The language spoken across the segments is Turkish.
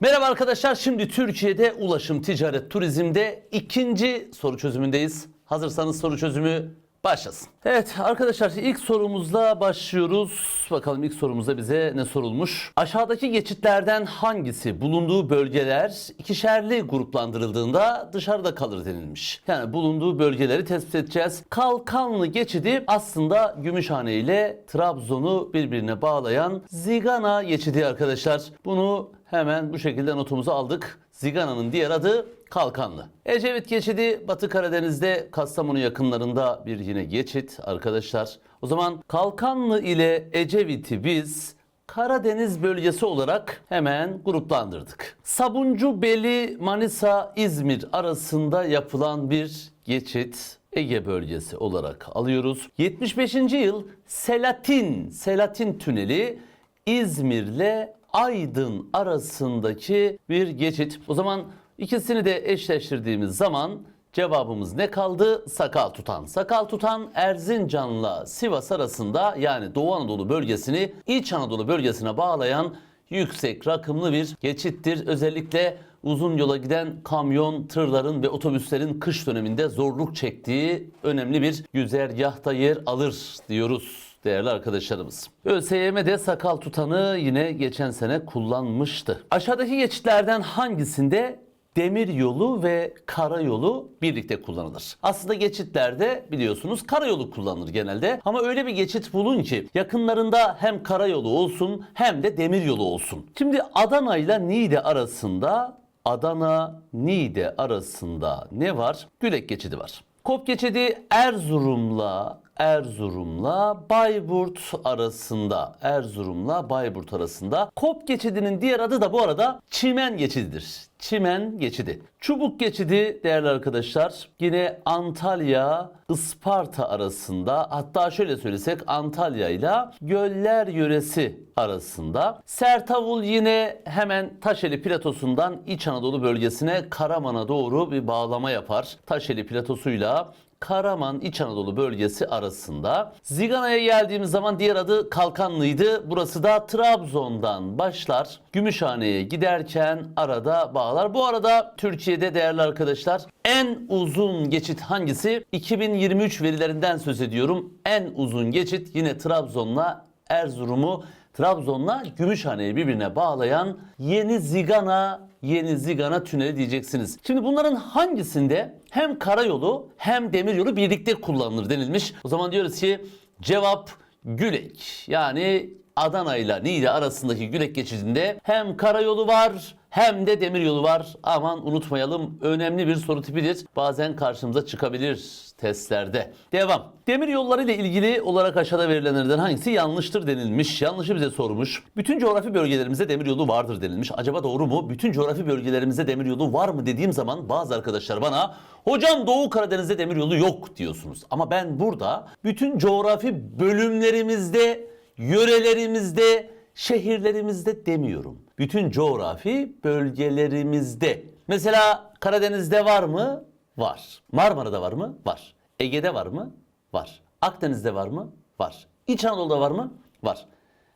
Merhaba arkadaşlar. Şimdi Türkiye'de ulaşım, ticaret, turizmde ikinci soru çözümündeyiz. Hazırsanız soru çözümü başlasın. Evet arkadaşlar ilk sorumuzla başlıyoruz. Bakalım ilk sorumuzda bize ne sorulmuş? Aşağıdaki geçitlerden hangisi bulunduğu bölgeler ikişerli gruplandırıldığında dışarıda kalır denilmiş. Yani bulunduğu bölgeleri tespit edeceğiz. Kalkanlı geçidi aslında Gümüşhane ile Trabzon'u birbirine bağlayan Zigana geçidi arkadaşlar. Bunu hemen bu şekilde notumuzu aldık. Zigana'nın diğer adı Kalkanlı. Ecevit geçidi Batı Karadeniz'de Kastamonu yakınlarında bir yine geçit arkadaşlar. O zaman Kalkanlı ile Ecevit'i biz Karadeniz bölgesi olarak hemen gruplandırdık. Sabuncu Beli Manisa İzmir arasında yapılan bir geçit Ege bölgesi olarak alıyoruz. 75. yıl Selatin Selatin Tüneli İzmir'le Aydın arasındaki bir geçit. O zaman ikisini de eşleştirdiğimiz zaman cevabımız ne kaldı? Sakal tutan. Sakal tutan Erzincan'la Sivas arasında yani Doğu Anadolu bölgesini İç Anadolu bölgesine bağlayan yüksek rakımlı bir geçittir. Özellikle uzun yola giden kamyon, tırların ve otobüslerin kış döneminde zorluk çektiği önemli bir güzergahta yer alır diyoruz değerli arkadaşlarımız. ÖSYM'de sakal tutanı yine geçen sene kullanmıştı. Aşağıdaki geçitlerden hangisinde demir yolu ve karayolu birlikte kullanılır. Aslında geçitlerde biliyorsunuz karayolu kullanılır genelde. Ama öyle bir geçit bulun ki yakınlarında hem karayolu olsun hem de demir yolu olsun. Şimdi Adana ile Niğde arasında Adana Niğde arasında ne var? Gülek geçidi var. Kop geçidi Erzurum'la Erzurum'la Bayburt arasında Erzurum'la Bayburt arasında Kop geçidinin diğer adı da bu arada Çimen geçididir. Çimen geçidi. Çubuk geçidi değerli arkadaşlar yine Antalya Isparta arasında hatta şöyle söylesek Antalya ile Göller yöresi arasında. Sertavul yine hemen Taşeli platosundan İç Anadolu bölgesine Karaman'a doğru bir bağlama yapar. Taşeli platosuyla Karaman İç Anadolu bölgesi arasında. Zigana'ya geldiğimiz zaman diğer adı Kalkanlı'ydı. Burası da Trabzon'dan başlar. Gümüşhane'ye giderken arada bağlar. Bu arada Türkiye'de değerli arkadaşlar en uzun geçit hangisi? 2023 verilerinden söz ediyorum. En uzun geçit yine Trabzon'la Erzurum'u Trabzon'la Gümüşhane'yi birbirine bağlayan Yeni Zigana Yeni Zigana Tüneli diyeceksiniz. Şimdi bunların hangisinde hem karayolu hem demiryolu birlikte kullanılır denilmiş. O zaman diyoruz ki cevap Gülek. Yani Adana ile Niğde arasındaki Gülek geçidinde hem karayolu var hem de demiryolu var. Aman unutmayalım önemli bir soru tipidir. Bazen karşımıza çıkabilir testlerde. Devam. Demir yolları ile ilgili olarak aşağıda verilenlerden hangisi yanlıştır denilmiş. Yanlışı bize sormuş. Bütün coğrafi bölgelerimizde demir yolu vardır denilmiş. Acaba doğru mu? Bütün coğrafi bölgelerimizde demir yolu var mı dediğim zaman bazı arkadaşlar bana hocam Doğu Karadeniz'de demir yolu yok diyorsunuz. Ama ben burada bütün coğrafi bölümlerimizde, yörelerimizde, şehirlerimizde demiyorum. Bütün coğrafi bölgelerimizde. Mesela Karadeniz'de var mı? Var. Marmara'da var mı? Var. Ege'de var mı? Var. Akdeniz'de var mı? Var. İç Anadolu'da var mı? Var.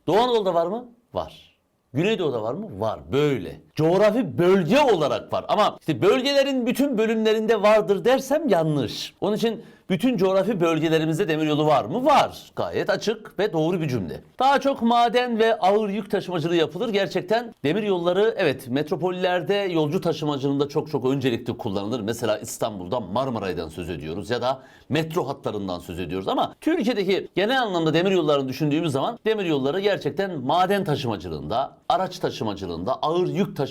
Doğu Anadolu'da var mı? Var. Güneydoğu'da var mı? Var. Böyle. Coğrafi bölge olarak var. Ama işte bölgelerin bütün bölümlerinde vardır dersem yanlış. Onun için bütün coğrafi bölgelerimizde demiryolu var mı? Var. Gayet açık ve doğru bir cümle. Daha çok maden ve ağır yük taşımacılığı yapılır. Gerçekten demir yolları evet metropollerde yolcu taşımacılığında çok çok öncelikli kullanılır. Mesela İstanbul'da Marmaray'dan söz ediyoruz ya da metro hatlarından söz ediyoruz. Ama Türkiye'deki genel anlamda demir yollarını düşündüğümüz zaman demir yolları gerçekten maden taşımacılığında, araç taşımacılığında, ağır yük taşımacılığında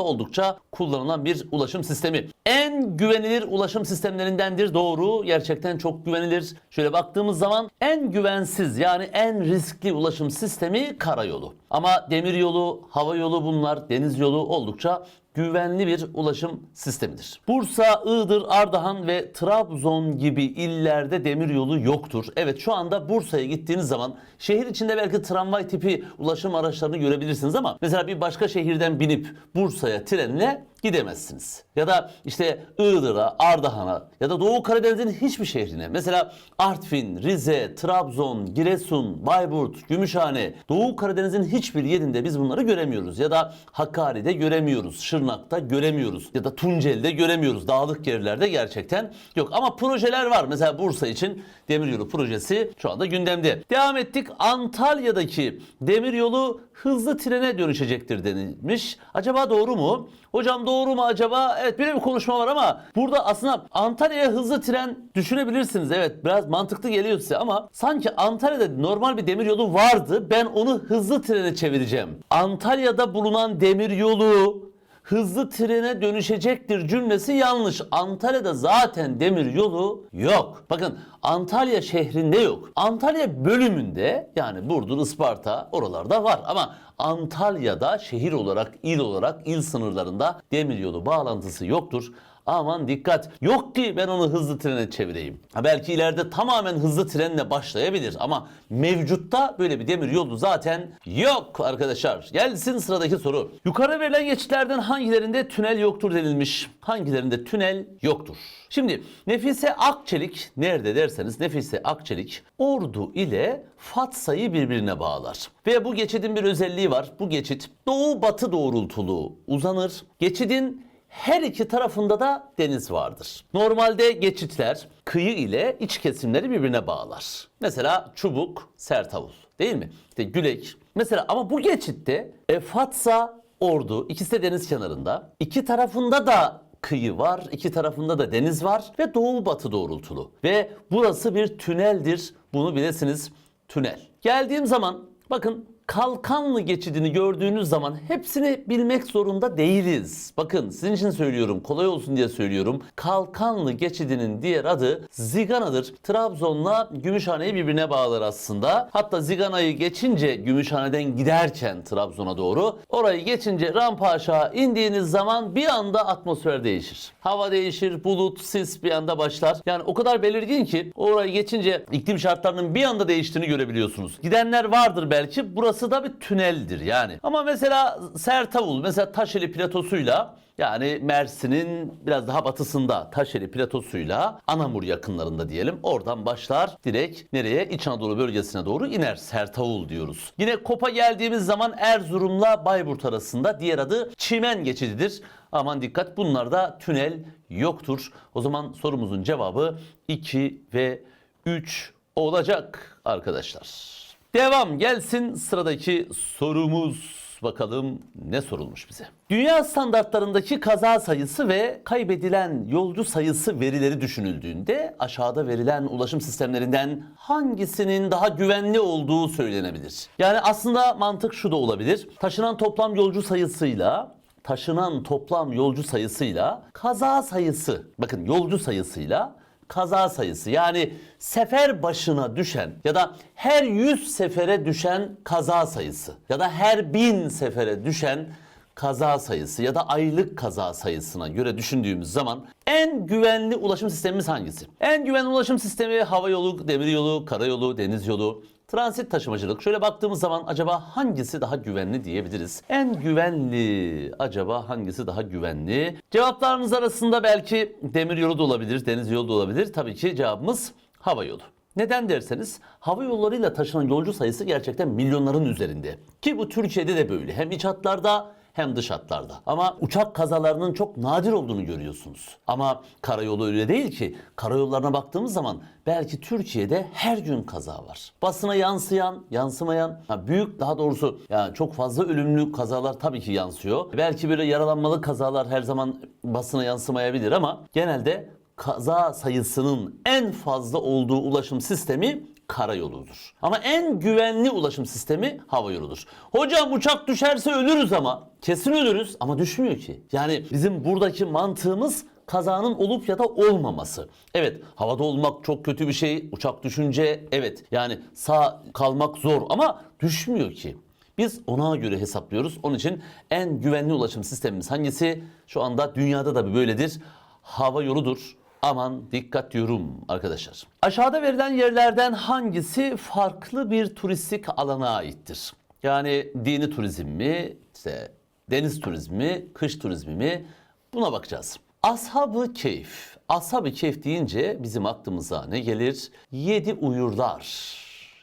oldukça kullanılan bir ulaşım sistemi. En güvenilir ulaşım sistemlerindendir. Doğru. Gerçekten çok güvenilir. Şöyle baktığımız zaman en güvensiz yani en riskli ulaşım sistemi karayolu. Ama demir yolu, hava yolu bunlar, deniz yolu oldukça güvenli bir ulaşım sistemidir. Bursa, Iğdır, Ardahan ve Trabzon gibi illerde demiryolu yoktur. Evet şu anda Bursa'ya gittiğiniz zaman şehir içinde belki tramvay tipi ulaşım araçlarını görebilirsiniz ama mesela bir başka şehirden binip Bursa'ya trenle gidemezsiniz. Ya da işte Iğdır'a, Ardahan'a ya da Doğu Karadeniz'in hiçbir şehrine. Mesela Artvin, Rize, Trabzon, Giresun, Bayburt, Gümüşhane, Doğu Karadeniz'in hiçbir yerinde biz bunları göremiyoruz. Ya da Hakkari'de göremiyoruz, Şırnak'ta göremiyoruz ya da Tunceli'de göremiyoruz. Dağlık yerlerde gerçekten yok. Ama projeler var. Mesela Bursa için demiryolu projesi şu anda gündemde. Devam ettik. Antalya'daki demiryolu hızlı trene dönüşecektir denilmiş. Acaba doğru mu? Hocam doğru mu acaba? Evet böyle bir konuşma var ama burada aslında Antalya'ya hızlı tren düşünebilirsiniz. Evet biraz mantıklı geliyor size ama sanki Antalya'da normal bir demiryolu vardı. Ben onu hızlı trene çevireceğim. Antalya'da bulunan demiryolu hızlı trene dönüşecektir cümlesi yanlış. Antalya'da zaten demir yolu yok. Bakın Antalya şehrinde yok. Antalya bölümünde yani Burdur, Isparta oralarda var ama Antalya'da şehir olarak, il olarak, il sınırlarında demir yolu bağlantısı yoktur. Aman dikkat. Yok ki ben onu hızlı trene çevireyim. Ha belki ileride tamamen hızlı trenle başlayabilir ama mevcutta böyle bir demir yolu zaten yok arkadaşlar. Gelsin sıradaki soru. Yukarı verilen geçitlerden hangilerinde tünel yoktur denilmiş? Hangilerinde tünel yoktur? Şimdi Nefise Akçelik nerede derseniz Nefise Akçelik Ordu ile Fatsa'yı birbirine bağlar. Ve bu geçidin bir özelliği var. Bu geçit doğu batı doğrultulu uzanır. Geçidin her iki tarafında da deniz vardır. Normalde geçitler kıyı ile iç kesimleri birbirine bağlar. Mesela çubuk, sertavul değil mi? İşte gülek. Mesela ama bu geçitte e, Fatsa, Ordu ikisi de deniz kenarında. İki tarafında da kıyı var, iki tarafında da deniz var ve doğu batı doğrultulu. Ve burası bir tüneldir. Bunu bilesiniz tünel. Geldiğim zaman bakın Kalkanlı geçidini gördüğünüz zaman hepsini bilmek zorunda değiliz. Bakın sizin için söylüyorum, kolay olsun diye söylüyorum. Kalkanlı geçidinin diğer adı Zigana'dır. Trabzon'la Gümüşhane'yi birbirine bağlar aslında. Hatta Zigana'yı geçince Gümüşhane'den giderken Trabzon'a doğru orayı geçince rampa aşağı indiğiniz zaman bir anda atmosfer değişir. Hava değişir, bulut, sis bir anda başlar. Yani o kadar belirgin ki orayı geçince iklim şartlarının bir anda değiştiğini görebiliyorsunuz. Gidenler vardır belki. Burası da bir tüneldir yani. Ama mesela Sertavul, mesela Taşeli platosuyla yani Mersin'in biraz daha batısında Taşeli platosuyla Anamur yakınlarında diyelim. Oradan başlar direkt nereye? İç Anadolu bölgesine doğru iner. Sertavul diyoruz. Yine Kop'a geldiğimiz zaman Erzurum'la Bayburt arasında diğer adı Çimen geçididir. Aman dikkat bunlarda tünel yoktur. O zaman sorumuzun cevabı 2 ve 3 olacak arkadaşlar. Devam gelsin sıradaki sorumuz. Bakalım ne sorulmuş bize. Dünya standartlarındaki kaza sayısı ve kaybedilen yolcu sayısı verileri düşünüldüğünde aşağıda verilen ulaşım sistemlerinden hangisinin daha güvenli olduğu söylenebilir. Yani aslında mantık şu da olabilir. Taşınan toplam yolcu sayısıyla taşınan toplam yolcu sayısıyla kaza sayısı bakın yolcu sayısıyla kaza sayısı yani sefer başına düşen ya da her 100 sefere düşen kaza sayısı ya da her 1000 sefere düşen kaza sayısı ya da aylık kaza sayısına göre düşündüğümüz zaman en güvenli ulaşım sistemimiz hangisi? En güvenli ulaşım sistemi hava yolu, demir yolu, karayolu, deniz yolu, Transit taşımacılık. Şöyle baktığımız zaman acaba hangisi daha güvenli diyebiliriz. En güvenli acaba hangisi daha güvenli? Cevaplarınız arasında belki demir yolu da olabilir, deniz yolu da olabilir. Tabii ki cevabımız hava yolu. Neden derseniz hava yollarıyla taşınan yolcu sayısı gerçekten milyonların üzerinde. Ki bu Türkiye'de de böyle. Hem iç hatlarda hem dış hatlarda. Ama uçak kazalarının çok nadir olduğunu görüyorsunuz. Ama karayolu öyle değil ki. Karayollarına baktığımız zaman belki Türkiye'de her gün kaza var. Basına yansıyan, yansımayan, ha büyük daha doğrusu yani çok fazla ölümlü kazalar tabii ki yansıyor. Belki böyle yaralanmalı kazalar her zaman basına yansımayabilir ama genelde kaza sayısının en fazla olduğu ulaşım sistemi karayoludur. Ama en güvenli ulaşım sistemi hava yoludur. Hocam uçak düşerse ölürüz ama. Kesin ölürüz ama düşmüyor ki. Yani bizim buradaki mantığımız kazanın olup ya da olmaması. Evet havada olmak çok kötü bir şey. Uçak düşünce evet yani sağ kalmak zor ama düşmüyor ki. Biz ona göre hesaplıyoruz. Onun için en güvenli ulaşım sistemimiz hangisi? Şu anda dünyada da böyledir. Hava yoludur. Aman dikkat diyorum arkadaşlar. Aşağıda verilen yerlerden hangisi farklı bir turistik alana aittir? Yani dini turizm mi, işte deniz turizmi, kış turizmi mi, Buna bakacağız. Ashab-ı Keyf. Ashab-ı Keyf deyince bizim aklımıza ne gelir? Yedi uyurlar.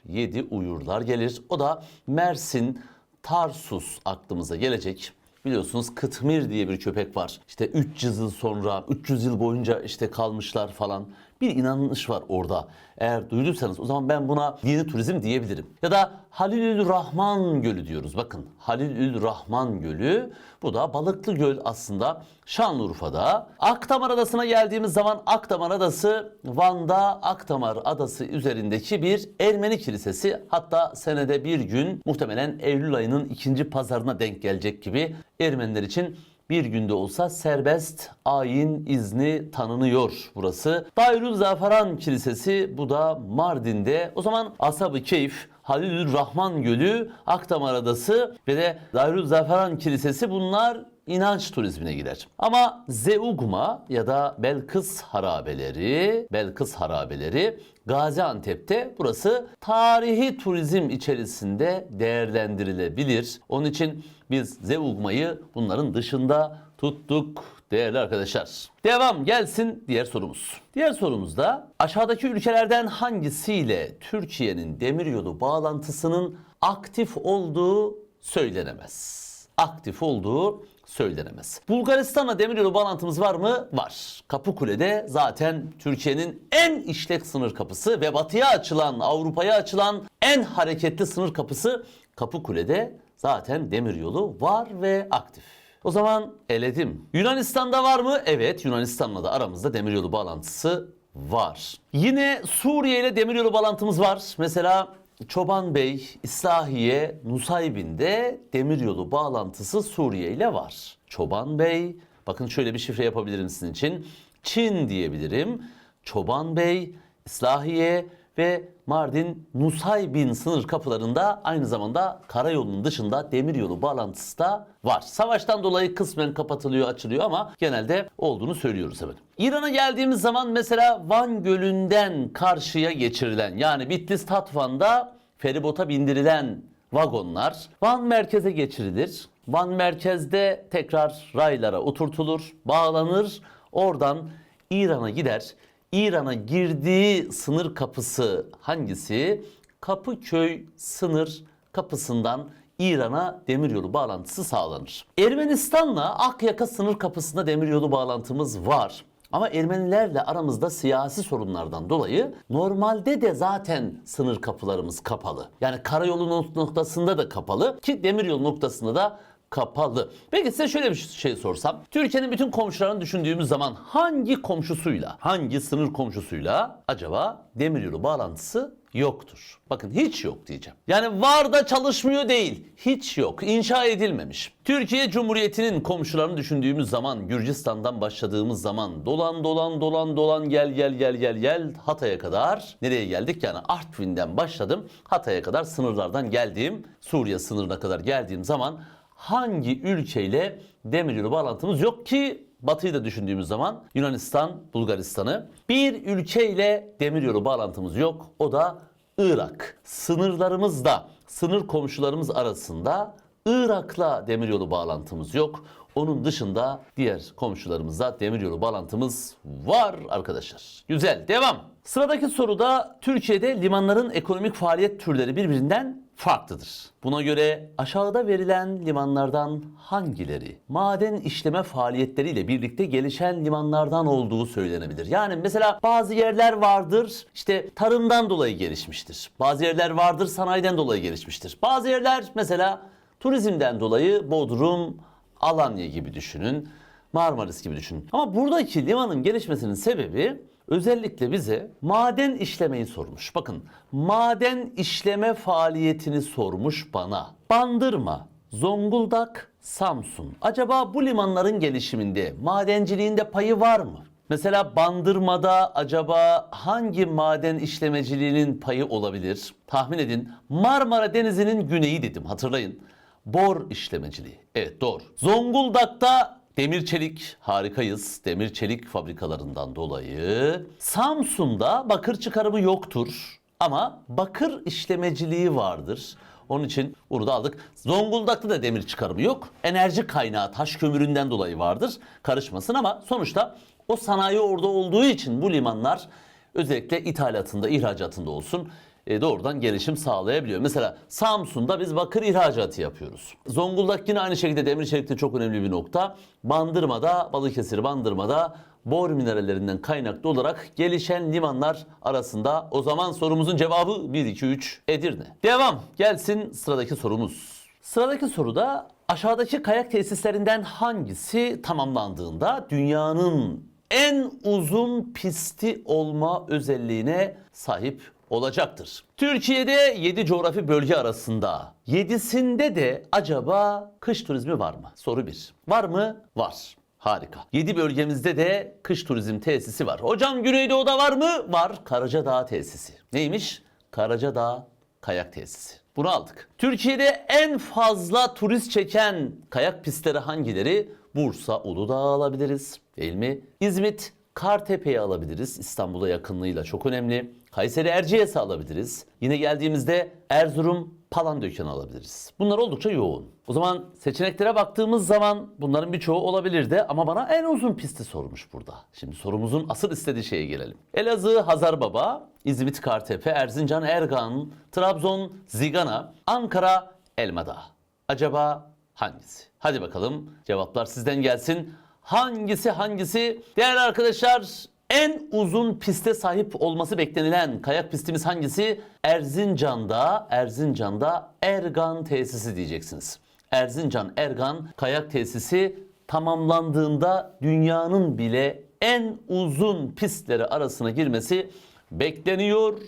Yedi uyurlar gelir. O da Mersin, Tarsus aklımıza gelecek. Biliyorsunuz Kıtmir diye bir köpek var. İşte 300 yıl sonra, 300 yıl boyunca işte kalmışlar falan. Bir inanış var orada. Eğer duyduysanız o zaman ben buna dini turizm diyebilirim. Ya da Halilül Rahman Gölü diyoruz. Bakın Halilül Rahman Gölü. Bu da Balıklı Göl aslında Şanlıurfa'da. Akdamar Adası'na geldiğimiz zaman Akdamar Adası Van'da Akdamar Adası üzerindeki bir Ermeni kilisesi. Hatta senede bir gün muhtemelen Eylül ayının ikinci pazarına denk gelecek gibi Ermeniler için bir günde olsa serbest ayin izni tanınıyor burası. Dairül Zafaran Kilisesi bu da Mardin'de. O zaman Ashab-ı Keyf, Halilür Rahman Gölü, Akdamar Adası ve de Dairül Zafaran Kilisesi bunlar inanç turizmine girer. Ama Zeugma ya da Belkıs harabeleri, Belkıs harabeleri Gaziantep'te burası tarihi turizm içerisinde değerlendirilebilir. Onun için biz Zeugma'yı bunların dışında tuttuk değerli arkadaşlar. Devam gelsin diğer sorumuz. Diğer sorumuzda aşağıdaki ülkelerden hangisiyle Türkiye'nin demiryolu bağlantısının aktif olduğu söylenemez. Aktif olduğu söylenemez. Bulgaristan'la demiryolu bağlantımız var mı? Var. Kapıkule'de zaten Türkiye'nin en işlek sınır kapısı ve batıya açılan, Avrupa'ya açılan en hareketli sınır kapısı Kapıkule'de zaten demiryolu var ve aktif. O zaman eledim. Yunanistan'da var mı? Evet Yunanistan'la da aramızda demiryolu bağlantısı var. Yine Suriye ile demiryolu bağlantımız var. Mesela Çoban Bey, İslahiye, Nusaybin'de demiryolu bağlantısı Suriye ile var. Çoban Bey, bakın şöyle bir şifre yapabilirim sizin için. Çin diyebilirim. Çoban Bey, İslahiye ve Mardin Nusaybin sınır kapılarında aynı zamanda karayolunun dışında demiryolu bağlantısı da var. Savaştan dolayı kısmen kapatılıyor, açılıyor ama genelde olduğunu söylüyoruz efendim. İran'a geldiğimiz zaman mesela Van Gölü'nden karşıya geçirilen yani Bitlis Tatvan'da feribota bindirilen vagonlar Van merkeze geçirilir. Van merkezde tekrar raylara oturtulur, bağlanır. Oradan İran'a gider. İran'a girdiği sınır kapısı hangisi? Kapıköy sınır kapısından İran'a demiryolu bağlantısı sağlanır. Ermenistan'la Akyaka sınır kapısında demiryolu bağlantımız var. Ama Ermenilerle aramızda siyasi sorunlardan dolayı normalde de zaten sınır kapılarımız kapalı. Yani karayolu nok- noktasında da kapalı ki demiryolu noktasında da kapalı. Peki size şöyle bir şey sorsam. Türkiye'nin bütün komşularını düşündüğümüz zaman hangi komşusuyla, hangi sınır komşusuyla acaba demiryolu bağlantısı yoktur? Bakın hiç yok diyeceğim. Yani var da çalışmıyor değil. Hiç yok. İnşa edilmemiş. Türkiye Cumhuriyeti'nin komşularını düşündüğümüz zaman Gürcistan'dan başladığımız zaman dolan dolan dolan dolan gel gel gel gel gel Hatay'a kadar nereye geldik? Yani Artvin'den başladım. Hatay'a kadar sınırlardan geldiğim Suriye sınırına kadar geldiğim zaman hangi ülkeyle demiryolu bağlantımız yok ki Batı'yı da düşündüğümüz zaman Yunanistan, Bulgaristan'ı bir ülkeyle demiryolu bağlantımız yok. O da Irak. Sınırlarımızda, sınır komşularımız arasında Irak'la demiryolu bağlantımız yok. Onun dışında diğer komşularımızla demiryolu bağlantımız var arkadaşlar. Güzel. Devam. Sıradaki soruda Türkiye'de limanların ekonomik faaliyet türleri birbirinden farklıdır. Buna göre aşağıda verilen limanlardan hangileri maden işleme faaliyetleriyle birlikte gelişen limanlardan olduğu söylenebilir. Yani mesela bazı yerler vardır işte tarımdan dolayı gelişmiştir. Bazı yerler vardır sanayiden dolayı gelişmiştir. Bazı yerler mesela turizmden dolayı Bodrum, Alanya gibi düşünün. Marmaris gibi düşünün. Ama buradaki limanın gelişmesinin sebebi özellikle bize maden işlemeyi sormuş. Bakın maden işleme faaliyetini sormuş bana. Bandırma, Zonguldak, Samsun. Acaba bu limanların gelişiminde madenciliğinde payı var mı? Mesela Bandırma'da acaba hangi maden işlemeciliğinin payı olabilir? Tahmin edin. Marmara Denizi'nin güneyi dedim hatırlayın. Bor işlemeciliği. Evet doğru. Zonguldak'ta demir çelik harikayız. Demir çelik fabrikalarından dolayı. Samsun'da bakır çıkarımı yoktur ama bakır işlemeciliği vardır. Onun için bunu da aldık. Zonguldak'ta da demir çıkarımı yok. Enerji kaynağı taş kömüründen dolayı vardır. Karışmasın ama sonuçta o sanayi orada olduğu için bu limanlar özellikle ithalatında, ihracatında olsun e, doğrudan gelişim sağlayabiliyor. Mesela Samsun'da biz bakır ihracatı yapıyoruz. Zonguldak yine aynı şekilde demir çelikte çok önemli bir nokta. Bandırma'da, Balıkesir Bandırma'da bor minerallerinden kaynaklı olarak gelişen limanlar arasında. O zaman sorumuzun cevabı 1, 2, 3 Edirne. Devam. Gelsin sıradaki sorumuz. Sıradaki soruda aşağıdaki kayak tesislerinden hangisi tamamlandığında dünyanın en uzun pisti olma özelliğine sahip olacaktır. Türkiye'de 7 coğrafi bölge arasında 7'sinde de acaba kış turizmi var mı? Soru 1. Var mı? Var. Harika. 7 bölgemizde de kış turizm tesisi var. Hocam Güneydoğu'da var mı? Var. Karacadağ tesisi. Neymiş? Karacadağ kayak tesisi. Bunu aldık. Türkiye'de en fazla turist çeken kayak pistleri hangileri? Bursa, Uludağ alabiliriz değil mi? İzmit, Kartepe'yi alabiliriz. İstanbul'a yakınlığıyla çok önemli. Kayseri Erciyes'i alabiliriz. Yine geldiğimizde Erzurum, Palandöken'i alabiliriz. Bunlar oldukça yoğun. O zaman seçeneklere baktığımız zaman bunların birçoğu olabilirdi ama bana en uzun pisti sormuş burada. Şimdi sorumuzun asıl istediği şeye gelelim. Elazığ, Hazarbaba, İzmit, Kartepe, Erzincan, Ergan, Trabzon, Zigana, Ankara, Elmadağ. Acaba hangisi? Hadi bakalım cevaplar sizden gelsin. Hangisi hangisi? Değerli arkadaşlar en uzun piste sahip olması beklenilen kayak pistimiz hangisi? Erzincan'da, Erzincan'da Ergan tesisi diyeceksiniz. Erzincan Ergan kayak tesisi tamamlandığında dünyanın bile en uzun pistleri arasına girmesi bekleniyor.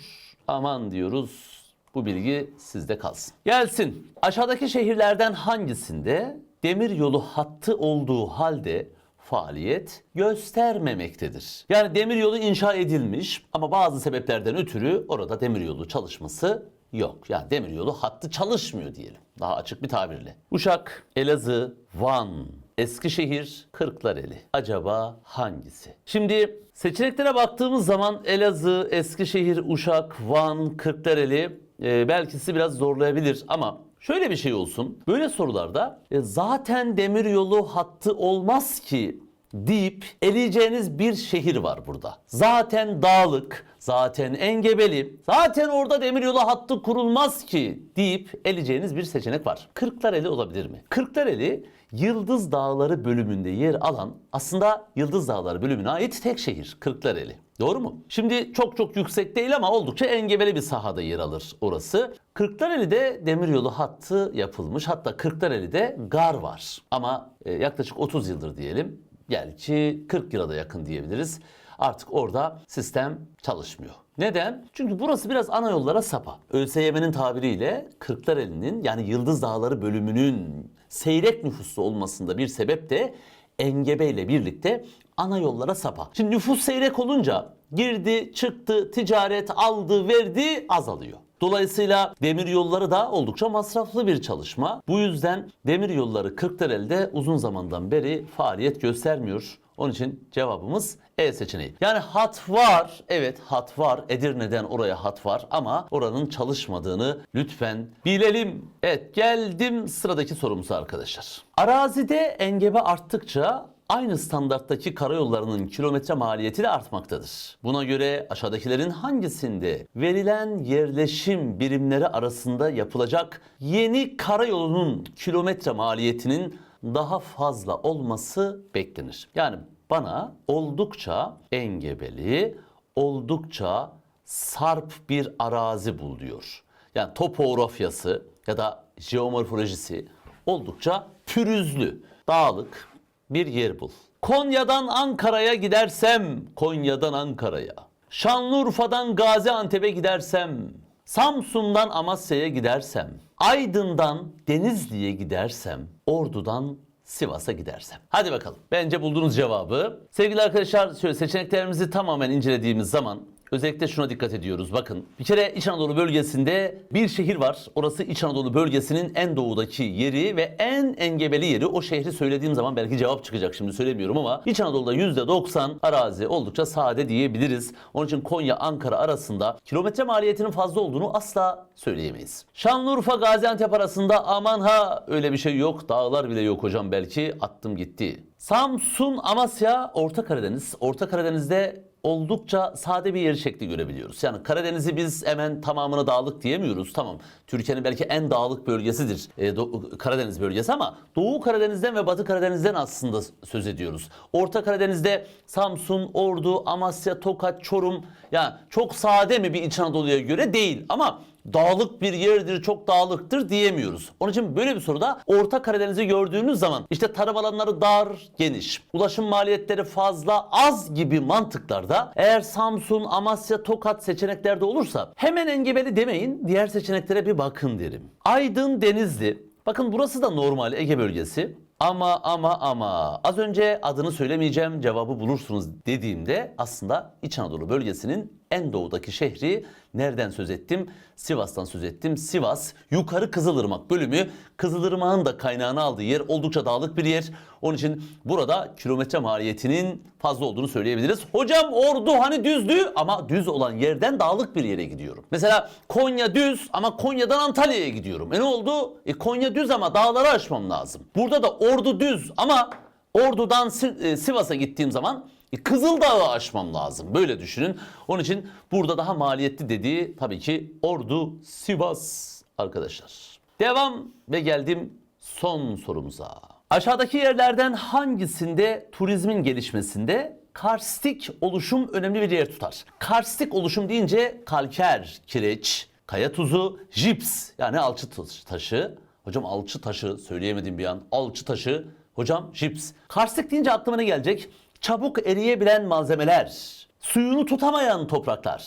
Aman diyoruz. Bu bilgi sizde kalsın. Gelsin. Aşağıdaki şehirlerden hangisinde demir yolu hattı olduğu halde faaliyet göstermemektedir. Yani demir yolu inşa edilmiş ama bazı sebeplerden ötürü orada demir yolu çalışması yok. Yani demir yolu hattı çalışmıyor diyelim. Daha açık bir tabirle. Uşak, Elazığ, Van, Eskişehir, Kırklareli. Acaba hangisi? Şimdi seçeneklere baktığımız zaman Elazığ, Eskişehir, Uşak, Van, Kırklareli e, belki sizi biraz zorlayabilir ama şöyle bir şey olsun. Böyle sorularda e, zaten demiryolu hattı olmaz ki deyip eleyeceğiniz bir şehir var burada. Zaten dağlık, zaten engebeli, zaten orada demiryolu hattı kurulmaz ki deyip eleyeceğiniz bir seçenek var. Kırklareli olabilir mi? Kırklareli Yıldız Dağları bölümünde yer alan aslında Yıldız Dağları bölümüne ait tek şehir Kırklareli. Doğru mu? Şimdi çok çok yüksek değil ama oldukça engebeli bir sahada yer alır orası. Kırklareli'de demiryolu hattı yapılmış. Hatta Kırklareli'de gar var. Ama e, yaklaşık 30 yıldır diyelim. Gerçi 40 yıla da yakın diyebiliriz. Artık orada sistem çalışmıyor. Neden? Çünkü burası biraz ana yollara sapa. ÖSYM'nin tabiriyle Kırklareli'nin yani Yıldız Dağları bölümünün seyrek nüfuslu olmasında bir sebep de engebe ile birlikte ana yollara sapa. Şimdi nüfus seyrek olunca girdi, çıktı, ticaret aldı, verdi azalıyor. Dolayısıyla demir yolları da oldukça masraflı bir çalışma. Bu yüzden demir yolları Kırklareli'de uzun zamandan beri faaliyet göstermiyor. Onun için cevabımız E seçeneği. Yani hat var. Evet hat var. Edirne'den oraya hat var ama oranın çalışmadığını lütfen bilelim. Evet geldim sıradaki sorumuza arkadaşlar. Arazide engebe arttıkça aynı standarttaki karayollarının kilometre maliyeti de artmaktadır. Buna göre aşağıdakilerin hangisinde verilen yerleşim birimleri arasında yapılacak yeni karayolunun kilometre maliyetinin daha fazla olması beklenir? Yani bana oldukça engebeli, oldukça sarp bir arazi bul diyor. Yani topografyası ya da jeomorfolojisi oldukça pürüzlü, dağlık bir yer bul. Konya'dan Ankara'ya gidersem, Konya'dan Ankara'ya. Şanlıurfa'dan Gaziantep'e gidersem, Samsun'dan Amasya'ya gidersem, Aydın'dan Denizli'ye gidersem, Ordu'dan Sivas'a gidersem. Hadi bakalım. Bence bulduğunuz cevabı. Sevgili arkadaşlar şöyle seçeneklerimizi tamamen incelediğimiz zaman Özellikle şuna dikkat ediyoruz. Bakın bir kere İç Anadolu bölgesinde bir şehir var. Orası İç Anadolu bölgesinin en doğudaki yeri ve en engebeli yeri. O şehri söylediğim zaman belki cevap çıkacak şimdi söylemiyorum ama İç Anadolu'da %90 arazi oldukça sade diyebiliriz. Onun için Konya Ankara arasında kilometre maliyetinin fazla olduğunu asla söyleyemeyiz. Şanlıurfa Gaziantep arasında aman ha öyle bir şey yok. Dağlar bile yok hocam belki attım gitti. Samsun, Amasya, Orta Karadeniz. Orta Karadeniz'de oldukça sade bir yer şekli görebiliyoruz. Yani Karadeniz'i biz hemen tamamını dağlık diyemiyoruz. Tamam Türkiye'nin belki en dağlık bölgesidir e, Do- Karadeniz bölgesi ama Doğu Karadeniz'den ve Batı Karadeniz'den aslında söz ediyoruz. Orta Karadeniz'de Samsun, Ordu, Amasya, Tokat, Çorum yani çok sade mi bir İç Anadolu'ya göre değil ama dağlık bir yerdir, çok dağlıktır diyemiyoruz. Onun için böyle bir soruda Orta Karadeniz'i gördüğünüz zaman işte tarım alanları dar, geniş, ulaşım maliyetleri fazla, az gibi mantıklarda eğer Samsun, Amasya, Tokat seçeneklerde olursa hemen engebeli demeyin, diğer seçeneklere bir bakın derim. Aydın, Denizli. Bakın burası da normal Ege bölgesi. Ama ama ama az önce adını söylemeyeceğim cevabı bulursunuz dediğimde aslında İç Anadolu bölgesinin en doğudaki şehri nereden söz ettim? Sivas'tan söz ettim. Sivas yukarı Kızılırmak bölümü Kızılırmak'ın da kaynağını aldığı yer oldukça dağlık bir yer. Onun için burada kilometre maliyetinin fazla olduğunu söyleyebiliriz. Hocam Ordu hani düzdü ama düz olan yerden dağlık bir yere gidiyorum. Mesela Konya düz ama Konya'dan Antalya'ya gidiyorum. E ne oldu? E Konya düz ama dağları aşmam lazım. Burada da Ordu düz ama Ordu'dan e, Sivas'a gittiğim zaman Kızıldağ'ı aşmam lazım. Böyle düşünün. Onun için burada daha maliyetli dediği tabii ki Ordu, Sivas arkadaşlar. Devam ve geldim son sorumuza. Aşağıdaki yerlerden hangisinde turizmin gelişmesinde karstik oluşum önemli bir yer tutar? Karstik oluşum deyince kalker, kireç, kaya tuzu, jips yani alçı taş- taşı. Hocam alçı taşı söyleyemedim bir an. Alçı taşı. Hocam jips. Karstik deyince aklıma ne gelecek? Çabuk eriyebilen malzemeler. Suyunu tutamayan topraklar.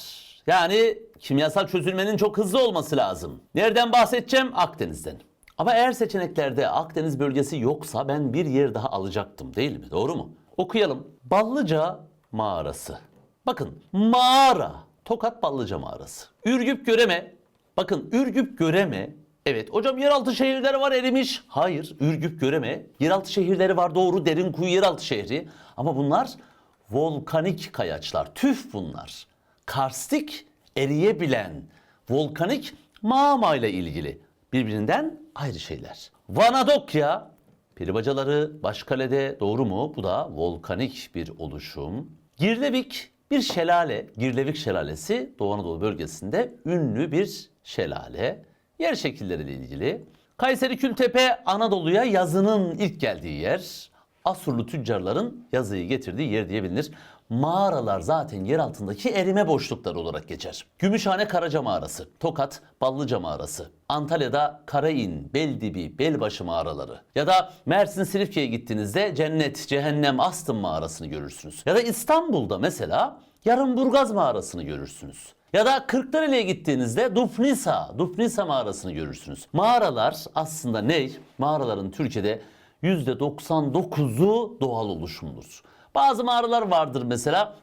Yani kimyasal çözülmenin çok hızlı olması lazım. Nereden bahsedeceğim? Akdeniz'den. Ama eğer seçeneklerde Akdeniz bölgesi yoksa ben bir yer daha alacaktım değil mi? Doğru mu? Okuyalım. Ballıca mağarası. Bakın mağara. Tokat Ballıca mağarası. Ürgüp Göreme. Bakın Ürgüp Göreme. Evet hocam yeraltı şehirleri var erimiş. Hayır Ürgüp Göreme. Yeraltı şehirleri var doğru Derinkuyu yeraltı şehri. Ama bunlar volkanik kayaçlar. Tüf bunlar. Karstik eriyebilen volkanik mağma ile ilgili birbirinden ayrı şeyler. Vanadokya peribacaları Başkale'de doğru mu? Bu da volkanik bir oluşum. Girlevik bir şelale. Girlevik şelalesi Doğu Anadolu bölgesinde ünlü bir şelale. Yer şekilleriyle ilgili. Kayseri Kültepe Anadolu'ya yazının ilk geldiği yer. Asurlu tüccarların yazıyı getirdiği yer diye bilinir. Mağaralar zaten yer altındaki erime boşlukları olarak geçer. Gümüşhane Karaca Mağarası, Tokat Ballıca Mağarası, Antalya'da Karain, Beldibi, Belbaşı mağaraları ya da Mersin Silifke'ye gittiğinizde Cennet, Cehennem, Astım mağarasını görürsünüz. Ya da İstanbul'da mesela Yarımburgaz mağarasını görürsünüz. Ya da Kırklareli'ye gittiğinizde Dufnisa, Dufnisa mağarasını görürsünüz. Mağaralar aslında ne? Mağaraların Türkiye'de %99'u doğal oluşumdur. Bazı mağaralar vardır mesela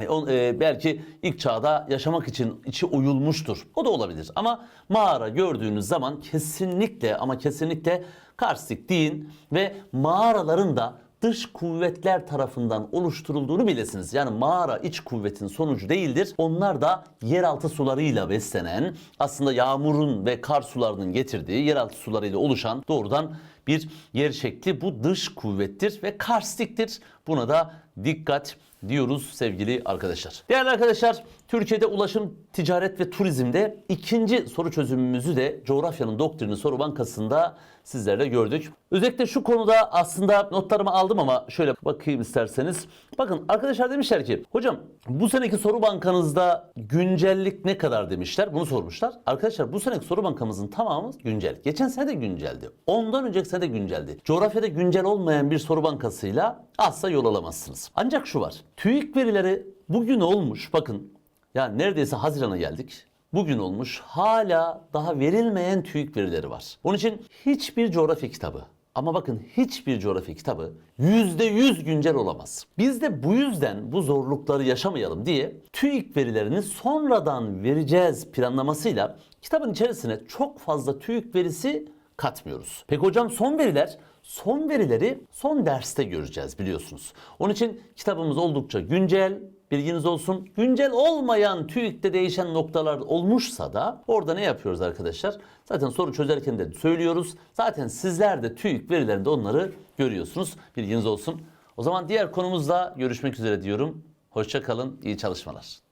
e, e, belki ilk çağda yaşamak için içi oyulmuştur. O da olabilir. Ama mağara gördüğünüz zaman kesinlikle ama kesinlikle karstik deyin ve mağaraların da dış kuvvetler tarafından oluşturulduğunu bilesiniz. Yani mağara iç kuvvetin sonucu değildir. Onlar da yeraltı sularıyla beslenen, aslında yağmurun ve kar sularının getirdiği yeraltı sularıyla oluşan doğrudan bir yer şekli. Bu dış kuvvettir ve karstiktir. Buna da dikkat diyoruz sevgili arkadaşlar. Değerli arkadaşlar, Türkiye'de ulaşım, ticaret ve turizmde ikinci soru çözümümüzü de coğrafyanın doktrini soru bankasında sizlerle gördük. Özellikle şu konuda aslında notlarımı aldım ama şöyle bakayım isterseniz. Bakın arkadaşlar demişler ki hocam bu seneki soru bankanızda güncellik ne kadar demişler. Bunu sormuşlar. Arkadaşlar bu seneki soru bankamızın tamamı güncel. Geçen sene de günceldi. Ondan önceki sene de günceldi. Coğrafyada güncel olmayan bir soru bankasıyla asla yol alamazsınız. Ancak şu var. TÜİK verileri bugün olmuş. Bakın yani neredeyse Haziran'a geldik. Bugün olmuş hala daha verilmeyen TÜİK verileri var. Onun için hiçbir coğrafya kitabı, Ama bakın hiçbir coğrafya kitabı %100 güncel olamaz. Biz de bu yüzden bu zorlukları yaşamayalım diye TÜİK verilerini sonradan vereceğiz planlamasıyla kitabın içerisine çok fazla TÜİK verisi katmıyoruz. Peki hocam son veriler? Son verileri son derste göreceğiz biliyorsunuz. Onun için kitabımız oldukça güncel, bilginiz olsun. Güncel olmayan TÜİK'te değişen noktalar olmuşsa da orada ne yapıyoruz arkadaşlar? Zaten soru çözerken de söylüyoruz. Zaten sizler de TÜİK verilerinde onları görüyorsunuz. Bilginiz olsun. O zaman diğer konumuzda görüşmek üzere diyorum. Hoşça kalın, iyi çalışmalar.